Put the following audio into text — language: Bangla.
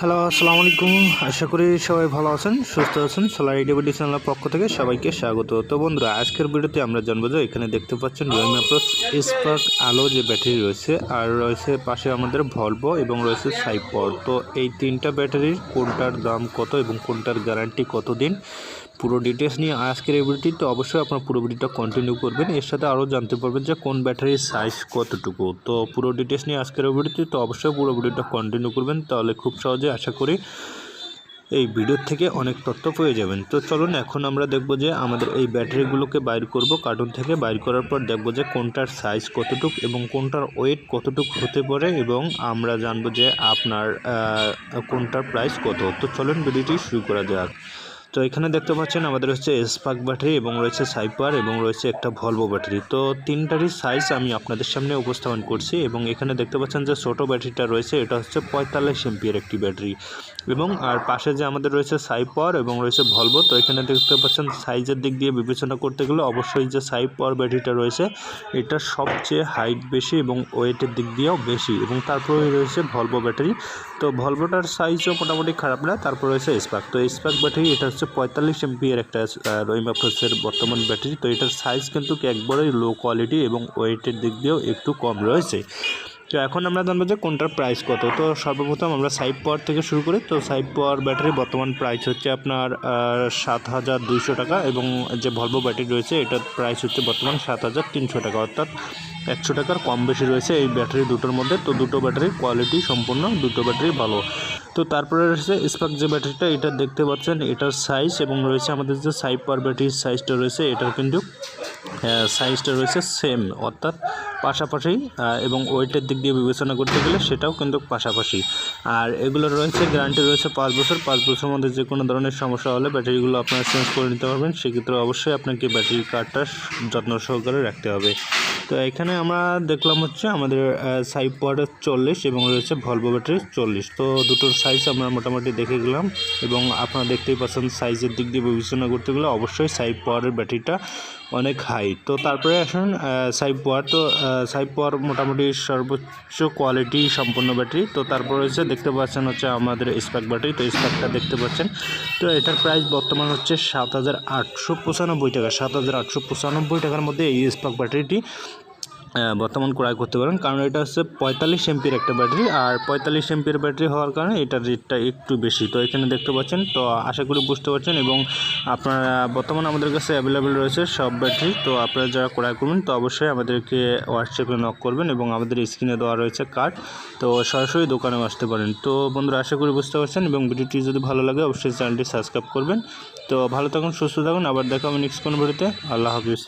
হ্যালো আসসালামু আলাইকুম আশা করি সবাই ভালো আছেন, সুস্থ আছেন। সোলার ইডিবিডি চ্যানেলের পক্ষ থেকে সবাইকে স্বাগত। তো বন্ধুরা, আজকের ভিডিওতে আমরা জানব যে এখানে দেখতে পাচ্ছেন রিয়েলমি প্লাস স্পার্ক আলো যে ব্যাটারি রয়েছে, আর রয়েছে পাশে আমাদের ভলভো এবং রয়েছে সাইপর তো এই তিনটা ব্যাটারির কোনটার দাম কত এবং কোনটার গ্যারান্টি কতদিন? পুরো ডিটেলস নিয়ে আজকের এই ভিডিওটি তো অবশ্যই আপনার পুরো ভিডিওটা কন্টিনিউ করবেন। এর সাথে আরও জানতে পারবেন যে কোন ব্যাটারির সাইজ কতটুকু। তো পুরো ডিটেলস নিয়ে আজকের এই ভিডিওটি তো অবশ্যই পুরো ভিডিওটা কন্টিনিউ করবেন। তাহলে খুব সহজে আশা করি এই ভিডিওর থেকে অনেক তথ্য পেয়ে যাবেন। তো চলুন, এখন আমরা দেখব যে আমাদের এই ব্যাটারিগুলোকে বাইর করব কার্টুন থেকে। বাইর করার পর দেখব যে কোনটার সাইজ কতটুক এবং কোনটার ওয়েট কতটুক হতে পারে এবং আমরা জানব যে আপনার কোনটার প্রাইস কত। তো চলুন ভিডিওটি শুরু করা যাক। তো এখানে দেখতে পাচ্ছেন আমাদের হচ্ছে স্পার্ক ব্যাটারি এবং রয়েছে সাইপার এবং রয়েছে একটা ভলভো ব্যাটারি তো তিনটারই সাইজ আমি আপনাদের সামনে উপস্থাপন করছি এবং এখানে দেখতে পাচ্ছেন যে ছোটো ব্যাটারিটা রয়েছে, এটা হচ্ছে পঁয়তাল্লিশ এমপিয়ার একটি ব্যাটারি এবং আর পাশে যে আমাদের রয়েছে সাইপার এবং রয়েছে ভলভো তো এখানে দেখতে পাচ্ছেন সাইজের দিক দিয়ে বিবেচনা করতে গেলে অবশ্যই যে সাইপার ব্যাটারিটা রয়েছে, এটা সবচেয়ে হাইট বেশি এবং ওয়েটের দিক দিয়েও বেশি এবং তারপরে রয়েছে ভলভো ব্যাটারি তো ভলভোটার সাইজও মোটামুটি খারাপ না, তারপর রয়েছে স্পার্ক তো স্পার্ক ব্যাটারি এটা হচ্ছে পঁয়তাল্লিশ এমপিএর একটা রইমাপ্রসের বর্তমান ব্যাটারি তো এটার সাইজ কিন্তু একবারেই লো কোয়ালিটি এবং ওয়েটের দিক দিয়েও একটু কম রয়েছে। তো এখন আমরা জানব যে কোনটার প্রাইস কত। তো সর্বপ্রথম আমরা সাইপ পাওয়ার থেকে শুরু করি। তো সাইপ পাওয়ার ব্যাটারি বর্তমান প্রাইস হচ্ছে আপনার সাত হাজার দুইশো টাকা এবং যে ভলভো ব্যাটারি রয়েছে, এটার প্রাইস হচ্ছে বর্তমান সাত হাজার তিনশো টাকা। অর্থাৎ একশো টাকার কম বেশি রয়েছে এই ব্যাটারি দুটোর মধ্যে। তো দুটো ব্যাটারির কোয়ালিটি সম্পূর্ণ, দুটো ব্যাটারি ভালো। তো তারপরে রয়েছে স্পার্ক যে ব্যাটারিটা এটা দেখতে পাচ্ছেন, এটার সাইজ এবং রয়েছে আমাদের যে সাইপ পাওয়ার ব্যাটারির সাইজটা রয়েছে, এটার কিন্তু সাইজটা রয়েছে সেম অর্থাৎ পাশাপাশি এবং ওয়েটের দিক দিয়ে বিবেচনা করতে গেলে সেটাও কিন্তু পাশাপাশি। আর এগুলো রয়েছে, গ্যারান্টি রয়েছে পাঁচ বছর। পাঁচ বছরের মধ্যে যে কোনো ধরনের সমস্যা হলে ব্যাটারিগুলো আপনারা চেঞ্জ করে নিতে পারবেন। সেক্ষেত্রে অবশ্যই আপনাকে ব্যাটারি কার্ডটা যত্ন সহকারে রাখতে হবে। তো এখানে আমরা দেখলাম হচ্ছে আমাদের সাইপ পাওয়ারের চল্লিশ এবং রয়েছে ভলভো ব্যাটারি চল্লিশ। তো দুটোর সাইজ আমরা মোটামুটি দেখে গেলাম এবং আপনারা দেখতেই পাচ্ছেন সাইজের দিক দিয়ে বিবেচনা করতে গেলে অবশ্যই সাইপ পাওয়ারের ব্যাটারিটা অনেক হাই তো তারপরে আসুন সাইপ পাওয়ার তো সাইপ পাওয়ার মোটামুটি সর্বোচ্চ কোয়ালিটি সম্পন্ন ব্যাটারি তো তারপর হচ্ছে দেখতে পাচ্ছেন হচ্ছে আমাদের স্পার্ক ব্যাটারি তো স্পার্কটা দেখতে পাচ্ছেন। তো এটার প্রাইস বর্তমান হচ্ছে সাত হাজার আটশো পঁচানব্বই টাকা। সাত হাজার আটশো পঁচানব্বই টাকার মধ্যে এই স্পার্ক ব্যাটারিটি বর্তমান ক্রয় করতে পারেন। কারণ এটা হচ্ছে পঁয়তাল্লিশ এমপির একটা ব্যাটারি, আর পঁয়তাল্লিশ এমপির ব্যাটারি হওয়ার কারণে এটার রেটটা একটু বেশি। তো এখানে দেখতে পাচ্ছেন, তো আশা করি বুঝতে পারছেন এবং আপনারা বর্তমান আমাদের কাছে অ্যাভেলেবেল রয়েছে সব ব্যাটারি। তো আপনারা যারা ক্রয় করবেন, তো অবশ্যই আমাদেরকে হোয়াটসঅ্যাপে নক করবেন এবং আমাদের স্ক্রিনে দেওয়া রয়েছে কার্ড তো সরাসরি দোকানেও আসতে পারেন। তো বন্ধুরা, আশা করি বুঝতে পারছেন এবং ভিডিওটি যদি ভালো লাগে, অবশ্যই চ্যানেলটি সাবস্ক্রাইব করবেন। তো ভালো থাকুন, সুস্থ থাকুন। আবার দেখা হবে নেক্সট কোনো ভিডিওতে আল্লাহ হাফিজ।